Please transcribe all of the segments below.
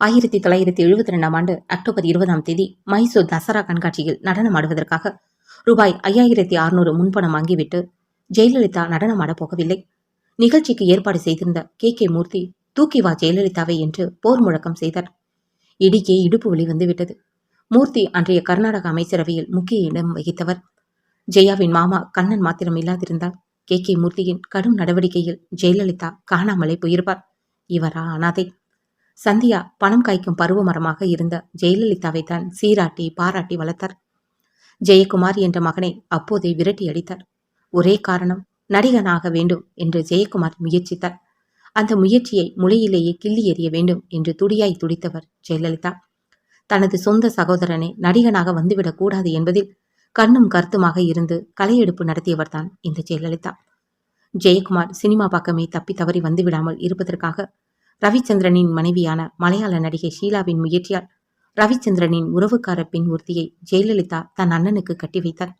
ஆயிரத்தி தொள்ளாயிரத்தி எழுபத்தி ரெண்டாம் ஆண்டு அக்டோபர் இருபதாம் தேதி மைசூர் தசரா கண்காட்சியில் நடனம் ஆடுவதற்காக ரூபாய் ஐயாயிரத்தி அறுநூறு முன்பணம் வாங்கிவிட்டு ஜெயலலிதா நடனம் ஆடப் போகவில்லை. நிகழ்ச்சிக்கு ஏற்பாடு செய்திருந்த கே. கே. மூர்த்தி தூக்கி வா ஜெயலலிதாவை என்று போர் முழக்கம் செய்தார். இடிக்கே இடுப்பு வலி வந்துவிட்டது. மூர்த்தி அன்றைய கர்நாடக அமைச்சரவையில் முக்கிய இடம் வகித்தவர். ஜெயாவின் மாமா கண்ணன் மாத்திரம் இல்லாதிருந்தால் கே. கே. மூர்த்தியின் கடும் நடவடிக்கையில் ஜெயலலிதா காணாமலே போயிருப்பார். இவரா அனாதை. சந்தியா பணம் காய்க்கும் பருவமரமாக இருந்த ஜெயலலிதாவை தான் சீராட்டி பாராட்டி வளர்த்தார். ஜெயக்குமார் என்ற மகனை அப்போதே விரட்டி அடித்தார். ஒரே காரணம் நடிகனாக வேண்டும் என்று ஜெயக்குமார் முயற்சித்தார். அந்த முயற்சியை முளையிலேயே கிள்ளி எறிய வேண்டும் என்று துடியாய் துடித்தவர் ஜெயலலிதா. தனது சொந்த சகோதரனை நடிகனாக வந்துவிடக் கூடாது என்பதில் கண்ணும் கருத்துமாக இருந்து கலையெடுப்பு நடத்தியவர்தான் இந்த ஜெயலலிதா. ஜெயக்குமார் சினிமா பக்கமே தப்பி தவறி வந்துவிடாமல் இருப்பதற்காக ரவிச்சந்திரனின் மனைவியான மலையாள நடிகை ஷீலாவின் முயற்சியால் ரவிச்சந்திரனின் உறவுக்கார பெண் ஒருத்தியை ஜெயலலிதா தன் அண்ணனுக்கு கட்டி வைத்தார்.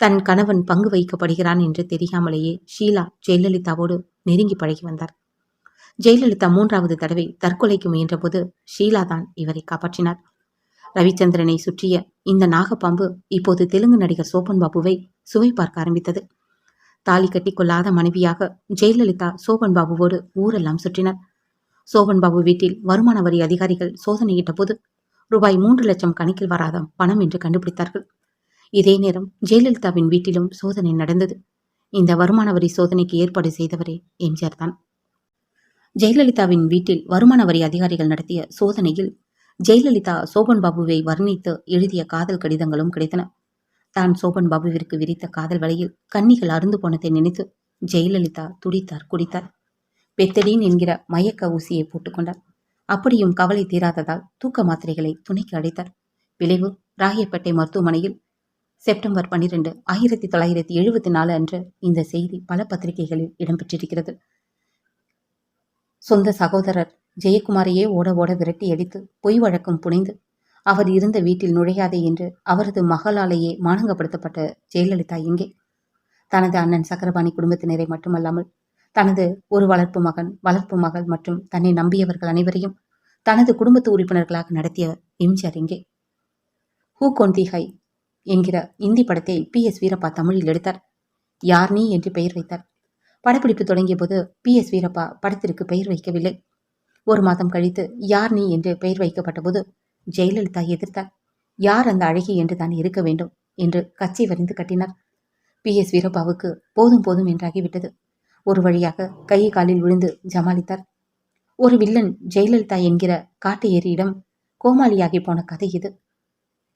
தன் கணவன் பங்கு வைக்கப்படுகிறான் என்று தெரியாமலேயே ஷீலா ஜெயலலிதாவோடு நெருங்கி பழகி வந்தார். ஜெயலலிதா மூன்றாவது தடவை தற்கொலைக்கு முயன்றபோது ஷீலா தான் இவரை காப்பாற்றினார். ரவிச்சந்திரனை சுற்றிய இந்த நாகப்பாம்பு இப்போது தெலுங்கு நடிகர் சோபன் பாபுவை சுவை பார்க்க ஆரம்பித்தது. தாலி கட்டிக்கொள்ளாத மனைவியாக ஜெயலலிதா சோபன் பாபுவோடு ஊரெல்லாம் சுற்றினார். சோபன் பாபு வீட்டில் வருமான வரி அதிகாரிகள் சோதனையிட்ட போது ரூபாய் மூன்று லட்சம் கணக்கில் வராத பணம் என்று கண்டுபிடித்தார்கள். இதே நேரம் ஜெயலலிதாவின் வீட்டிலும் சோதனை நடந்தது. இந்த வருமான வரி சோதனைக்கு ஏற்பாடு செய்தவரே எம்ஜிஆர் தான். ஜெயலலிதாவின் வீட்டில் வருமான வரி அதிகாரிகள் நடத்திய சோதனையில் ஜெயலலிதா சோபன் பாபுவை வர்ணித்து எழுதிய காதல் கடிதங்களும் கிடைத்தன. தான் சோபன் பாபுவிற்கு விரித்த காதல் வலையில் கன்னிகள் அருந்து போனதை நினைத்து ஜெயலலிதா துடித்தார் குடித்தார். பெத்தடீன் என்கிற மயக்க ஊசியை போட்டுக்கொண்டார். அப்படியும் கவலை தீராததால் தூக்க மாத்திரைகளை துணைக்கு அடைத்தார் விளைவு ராயப்பேட்டை மருத்துவமனையில் செப்டம்பர் பன்னிரண்டு ஆயிரத்தி தொள்ளாயிரத்தி எழுபத்தி நாலு அன்று இந்த செய்தி பல பத்திரிகைகளில் இடம்பெற்றிருக்கிறது. சொந்த சகோதரர் ஜெயக்குமாரையே ஓட ஓட விரட்டி அடித்து பொய் வழக்கம் புனைந்து அவர் இருந்த வீட்டில் நுழையாதே என்று அவரது மகளாலேயே மானங்கப்படுத்தப்பட்ட ஜெயலலிதா எங்கே தனது அண்ணன் சக்கரபாணி குடும்பத்தினரை மட்டுமல்லாமல் தனது ஒரு வளர்ப்பு மகன் வளர்ப்பு மகள் மற்றும் தன்னை நம்பியவர்கள் அனைவரையும் தனது குடும்பத்து உறுப்பினர்களாக நடத்திய எம்ஜிஆர் இங்கே. ஹூ கொந்தி ஹை என்கிற இந்தி படத்தை பி எஸ் வீரப்பா தமிழில் எடுத்தார். யார் நீ என்று பெயர் வைத்தார். படப்பிடிப்பு தொடங்கிய போது பி எஸ் வீரப்பா படத்திற்கு பெயர் வைக்கவில்லை. ஒரு மாதம் கழித்து யார் நீ என்று பெயர் வைக்கப்பட்ட போது ஜெயலலிதா எதிர்த்தார். யார் அந்த அழகி என்று தான் இருக்க வேண்டும் என்று கச்சை வரிந்து கட்டினார். பி எஸ் வீரப்பாவுக்கு போதும் போதும் என்றாகிவிட்டது. ஒரு வழியாக கை காலில் விழுந்து ஜமாளித்தார் ஒரு வில்லன் ஜெயலலிதா என்கிற காட்டு ஏரியிடம் கோமாளியாகி போன கதை இது.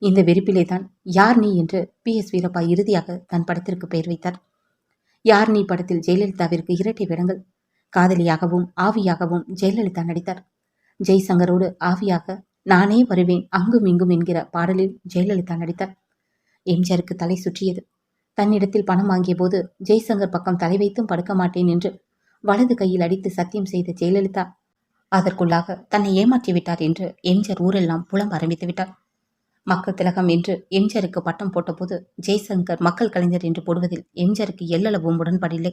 இந்த வெறுப்பிலே தான் யார் நீ என்று பி. எஸ். வீரப்பா இறுதியாக தன் படத்திற்கு பெயர் வைத்தார். யார் நீ படத்தில் ஜெயலலிதாவிற்கு இரட்டை வேடங்கள்? காதலியாகவும் ஆவியாகவும் ஜெயலலிதா நடித்தார். ஜெய்சங்கரோடு ஆவியாக நானே வருவேன் அங்கும் இங்கும் என்கிற பாடலில் ஜெயலலிதா நடித்தார். எம்ஜிஆருக்கு தலை சுற்றியது தன்னிடத்தில் பணம் வாங்கிய போது ஜெய்சங்கர் பக்கம் தலை வைத்தும் படுக்க மாட்டேன் என்று வலது கையில் அடித்து சத்தியம் செய்த ஜெயலலிதா அதற்குள்ளாக தன்னை ஏமாற்றி விட்டார் என்று எம்ஜிஆர் ஊரெல்லாம் புலம் ஆரம்பித்து விட்டார். மக்கள் திலகம் என்று எம்ஜிஆருக்கு பட்டம் போட்டபோது ஜெய்சங்கர் மக்கள் கலைஞர் என்று போடுவதில் எம்ஜிஆருக்கு எல்லளவும் உடன்படில்லை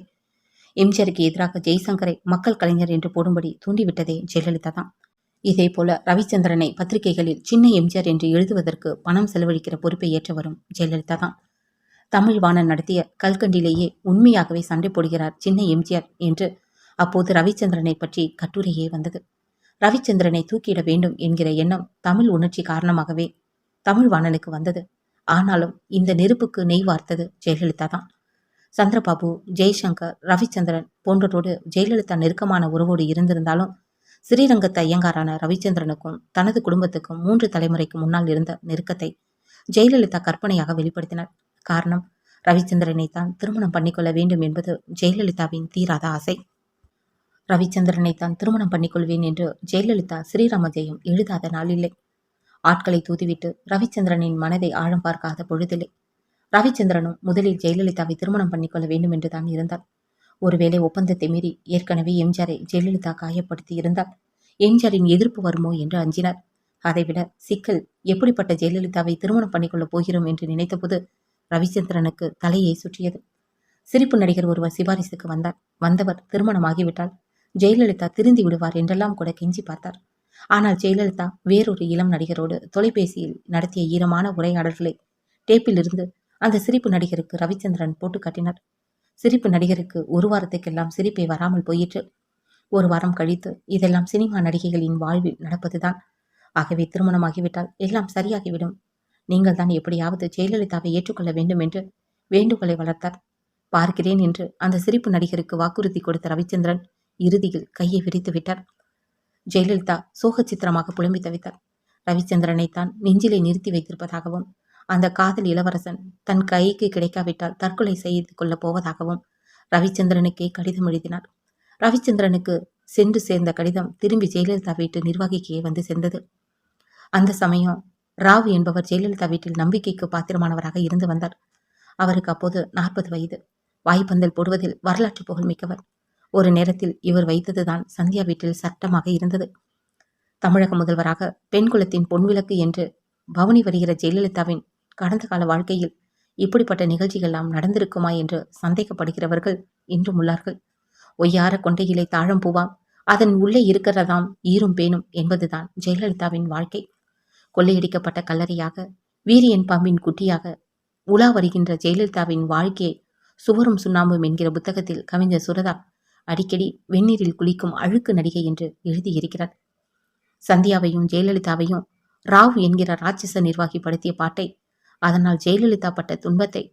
எம்ஜிஆருக்கு எதிராக ஜெய்சங்கரை மக்கள் கலைஞர் என்று போடும்படி தூண்டிவிட்டதே ஜெயலலிதா தான். இதே போல ரவிச்சந்திரனை பத்திரிகைகளில் சின்ன எம்ஜிஆர் என்று எழுதுவதற்கு பணம் செலவழிக்கிற பொறுப்பை ஏற்றவரும் ஜெயலலிதா தான். தமிழ் வாணன் நடத்திய கல்கண்டிலேயே உண்மையாகவே சண்டை போடுகிறார் சின்ன எம்ஜிஆர் என்று அப்போது ரவிச்சந்திரனை பற்றி கட்டுரையே வந்தது. ரவிச்சந்திரனை தூக்கிட வேண்டும் என்கிற எண்ணம் தமிழ் உணர்ச்சி காரணமாகவே தமிழ் வாணனுக்கு வந்தது. ஆனாலும் இந்த நெருப்புக்கு நெய் வார்த்தது ஜெயலலிதா தான். சந்திரபாபு ஜெய்சங்கர் ரவிச்சந்திரன் போன்றோரோடு ஜெயலலிதா நெருக்கமான உறவோடு இருந்திருந்தாலும் ஸ்ரீரங்கத்து ஐயங்காரான ரவிச்சந்திரனுக்கும் தனது குடும்பத்துக்கும் மூன்று தலைமுறைக்கு முன்னால் இருந்த நெருக்கத்தை ஜெயலலிதா கற்பனையாக வெளிப்படுத்தினார். காரணம். ரவிச்சந்திரனை தான் திருமணம் பண்ணிக்கொள்ள வேண்டும் என்பது ஜெயலலிதாவின் தீராத ஆசை. ரவிச்சந்திரனை தான் திருமணம் பண்ணிக்கொள்வேன் என்று ஜெயலலிதா ஸ்ரீராம ஜெயம் எழுதாத நாளில்லை. ஆட்களை தூதிவிட்டு ரவிச்சந்திரனின் மனதை ஆழம் பார்க்காத பொழுதில்லை. ரவிச்சந்திரனும் முதலில் ஜெயலலிதாவை திருமணம் பண்ணிக்கொள்ள வேண்டும் என்றுதான் இருந்தார் ஒருவேளை ஒப்பந்தத்தை மீறி ஏற்கனவே எம்ஜிஆரை ஜெயலலிதா காயப்படுத்தி இருந்தார் எம்ஜிஆரின் எதிர்ப்பு வருமோ என்று அஞ்சினார். அதைவிட சிக்கல் எப்படிப்பட்ட ஜெயலலிதாவை திருமணம் பண்ணிக்கொள்ளப் போகிறோம் என்று நினைத்தபோது ரவிச்சந்திரனுக்கு தலையை சுற்றியது. சிரிப்பு நடிகர் ஒருவர் சிபாரிசுக்கு வந்தார். வந்தவர் திருமணமாகிவிட்டால் ஜெயலலிதா திருந்தி விடுவார் என்றெல்லாம் கூட கெஞ்சி பார்த்தார். ஆனால் ஜெயலலிதா வேறொரு இளம் நடிகரோடு தொலைபேசியில் நடத்திய ஈரமான உரையாடல்களை டேப்பிலிருந்து அந்த சிரிப்பு நடிகருக்கு ரவிச்சந்திரன் போட்டு காட்டினார். சிரிப்பு நடிகருக்கு ஒரு வாரத்துக்கெல்லாம் சிரிப்பை வராமல் போயிற்று. ஒரு வாரம் கழித்து இதெல்லாம் சினிமா நடிகைகளின் வாழ்வில் நடப்பதுதான். ஆகவே திருமணமாகிவிட்டால் எல்லாம் சரியாகிவிடும். நீங்கள் தான் எப்படியாவது ஜெயலலிதாவை ஏற்றுக்கொள்ள வேண்டும் என்று வேண்டுகோளை வளர்த்தார். பார்க்கிறேன் என்று அந்த சிரிப்பு நடிகருக்கு வாக்குறுதி கொடுத்த ரவிச்சந்திரன் இறுதியில் கையை விரித்து விட்டார். ஜெயலலிதா சோக சித்திரமாக புலம்பி தவித்தார். ரவிச்சந்திரனை தான் நெஞ்சிலே நிறுத்தி வைத்திருப்பதாகவும் அந்த காதல் இளவரசன் தன் கைக்கு கிடைக்காவிட்டால் தற்கொலை செய்து கொள்ளப் போவதாகவும் ரவிச்சந்திரனுக்கே கடிதம் எழுதினார். ரவிச்சந்திரனுக்கு சென்று சேர்ந்த கடிதம் திரும்பி ஜெயலலிதா வீட்டு நிர்வாகிக்கே வந்து சேர்ந்தது. அந்த சமயம் ராவ் என்பவர் ஜெயலலிதா வீட்டில் நம்பிக்கைக்கு பாத்திரமானவராக இருந்து வந்தார். அவருக்கு அப்போது நாற்பது வயது. வாய்ப்பந்தல் போடுவதில் வரலாற்று புகழ்மிக்கவர் ஒரு நேரத்தில் இவர் வைத்ததுதான் சந்தியா வீட்டில் சட்டமாக இருந்தது. தமிழக முதல்வராக பெண் குலத்தின் பொன்விளக்கு என்று பவனி வருகிற ஜெயலலிதாவின் கடந்த கால வாழ்க்கையில் இப்படிப்பட்ட நிகழ்ச்சிகள் எல்லாம் நடந்திருக்குமா என்று சந்தேகப்படுகிறவர்கள் இன்றும் உள்ளார்கள். ஒய்யார கொண்டையிலே தாழம் பூவாம். அதன் உள்ளே இருக்கிறதாம் ஈரும் பேணும் என்பதுதான் ஜெயலலிதாவின் வாழ்க்கை. கொள்ளையடிக்கப்பட்ட கல்லறையாக வீரியன் பாம்பின் குட்டியாக உலா வருகின்ற ஜெயலலிதாவின் வாழ்க்கையை சுவரும் சுண்ணாம்பும் என்கிற புத்தகத்தில் கவிஞர் சுரதா அடிக்கடி வெந்நீரில் குளிக்கும் அழுக்கு நடிகை என்று எழுதியிருக்கிறார். சந்தியாவையும் ஜெயலலிதாவையும் ராவ் என்கிற ராட்சச நிர்வாகி படுத்திய பாட்டை அதனால் ஜெயலலிதா பட்ட துன்பத்தை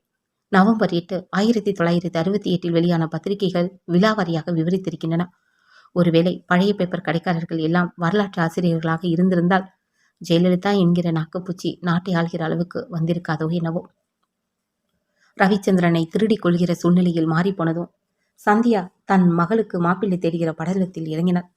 நவம்பர் எட்டு ஆயிரத்தி தொள்ளாயிரத்தி அறுபத்தி எட்டில் வெளியான பத்திரிகைகள் விழாவாரியாக விவரித்திருக்கின்றன. ஒருவேளை பழைய பேப்பர் கடைக்காரர்கள் எல்லாம் வரலாற்று ஆசிரியர்களாக இருந்திருந்தால் ஜெயலலிதா என்கிற நாக்குப்பூச்சி நாட்டை ஆள்கிற அளவுக்கு வந்திருக்காதோ என்னவோ. ரவிச்சந்திரனை திருடி கொள்கிற சூழ்நிலையில் மாறிப்போனதும் சந்தியா தன் மகளுக்கு மாப்பிள்ளை தேடுகிற படலத்தில் இறங்கினார்